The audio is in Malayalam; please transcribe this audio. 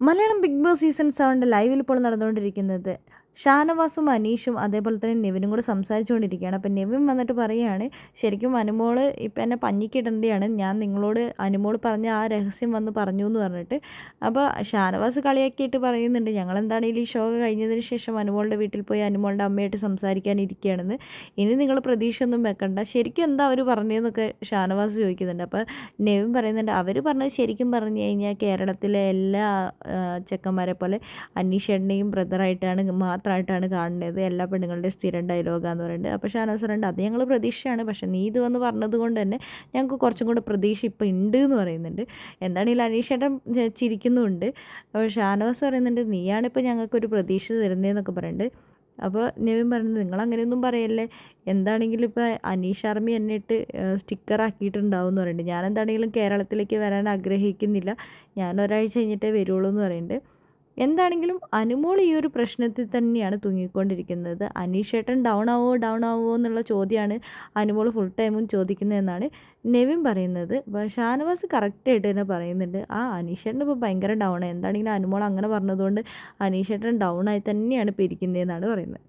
മലയാളം ബിഗ് ബോസ് സീസൺ സെവന്റെ ലൈവിൽ ഇപ്പോൾ നടന്നുകൊണ്ടിരിക്കുന്നത്. ഷാനവാസും അനീഷും അതേപോലെ തന്നെ നെവിനും കൂടെ സംസാരിച്ചുകൊണ്ടിരിക്കുകയാണ്. അപ്പം നെവിൻ വന്നിട്ട് പറയുകയാണ് ശരിക്കും അനുമോൾ ഇപ്പം എന്നെ പഞ്ഞിക്കിടേണ്ടതാണ്. ഞാൻ നിങ്ങളോട് അനുമോൾ പറഞ്ഞ ആ രഹസ്യം വന്ന് പറഞ്ഞു എന്ന് പറഞ്ഞിട്ട്. അപ്പോൾ ഷാനവാസ് കളിയാക്കിയിട്ട് പറയുന്നുണ്ട് ഞങ്ങൾ ഈ ഷോ കഴിഞ്ഞതിന് ശേഷം അനുമോളുടെ വീട്ടിൽ പോയി അനുമോളുടെ അമ്മയായിട്ട് സംസാരിക്കാനിരിക്കുകയാണെന്ന്? ഇനി നിങ്ങൾ പ്രതീക്ഷയൊന്നും വെക്കണ്ട. ശരിക്കും എന്താ അവർ പറഞ്ഞതെന്നൊക്കെ ഷാനവാസ് ചോദിക്കുന്നുണ്ട്. അപ്പോൾ നെവിൻ പറയുന്നുണ്ട് അവർ പറഞ്ഞത് ശരിക്കും പറഞ്ഞു കഴിഞ്ഞാൽ കേരളത്തിലെ എല്ലാ ചെക്കന്മാരെ പോലെ അനീഷേട്ടനെയും ബ്രദറായിട്ടാണ് മാത്രമായിട്ടാണ് കാണുന്നത്. എല്ലാ പെണ്ണുങ്ങളുടെയും സ്ഥിരം ഡയലോഗാന്ന് പറയുന്നത്. അപ്പോൾ ഷാനവാസ് പറയുന്നുണ്ട് അത് ഞങ്ങൾ പ്രതീക്ഷയാണ്. പക്ഷേ നീ ഇത് വന്ന് പറഞ്ഞത് കൊണ്ട് തന്നെ ഞങ്ങൾക്ക് കുറച്ചും കൂടെ പ്രതീക്ഷ ഇപ്പോൾ ഉണ്ട് എന്ന് പറയുന്നുണ്ട് എന്താണെങ്കിലും അനീഷേട്ടൻ ചിരിക്കുന്നുമുണ്ട് അപ്പോൾ ഷാനവാസ് പറയുന്നുണ്ട് നീയാണിപ്പോൾ ഞങ്ങൾക്കൊരു പ്രതീക്ഷ തരുന്നതെന്നൊക്കെ പറയുന്നുണ്ട് അപ്പോൾ നെവിൻ പറയുന്നത് നിങ്ങൾ അങ്ങനെയൊന്നും പറയല്ലേ? എന്താണെങ്കിലും ഇപ്പോൾ അനീഷ് ആർമി എന്നെ ഇട്ട് സ്റ്റിക്കർ ആക്കിയിട്ടുണ്ടാവും എന്ന് പറയുന്നുണ്ട് ഞാൻ എന്താണെങ്കിലും കേരളത്തിലേക്ക് വരാൻ ആഗ്രഹിക്കുന്നില്ല. ഞാൻ ഒരാഴ്ച കഴിഞ്ഞിട്ടേ വരുള്ളൂ എന്ന് പറയുന്നുണ്ട് എന്താണെങ്കിലും അനുമോൾ ഈ ഒരു പ്രശ്നത്തിൽ തന്നെയാണ് തൂങ്ങിക്കൊണ്ടിരിക്കുന്നത്. അനീഷേട്ടൻ ഡൗൺ ആവോ ഡൗൺ ആവോ എന്നുള്ള ചോദ്യമാണ് അനുമോൾ ഫുൾ ടൈമും ചോദിക്കുന്നതെന്നാണ് നെവിൻ പറയുന്നത്. ഷാനവാസ് കറക്റ്റായിട്ട് തന്നെ പറയുന്നുണ്ട്. ആ അനീഷേട്ടൻ ഇപ്പോൾ ഭയങ്കര ഡൗൺ എന്താണെങ്കിലും അനുമോൾ അങ്ങനെ പറഞ്ഞതുകൊണ്ട് അനീഷേട്ടൻ ഡൗൺ ആയി തന്നെയാണ് ഇപ്പോൾ ഇരിക്കുന്നതെന്നാണ് പറയുന്നത്.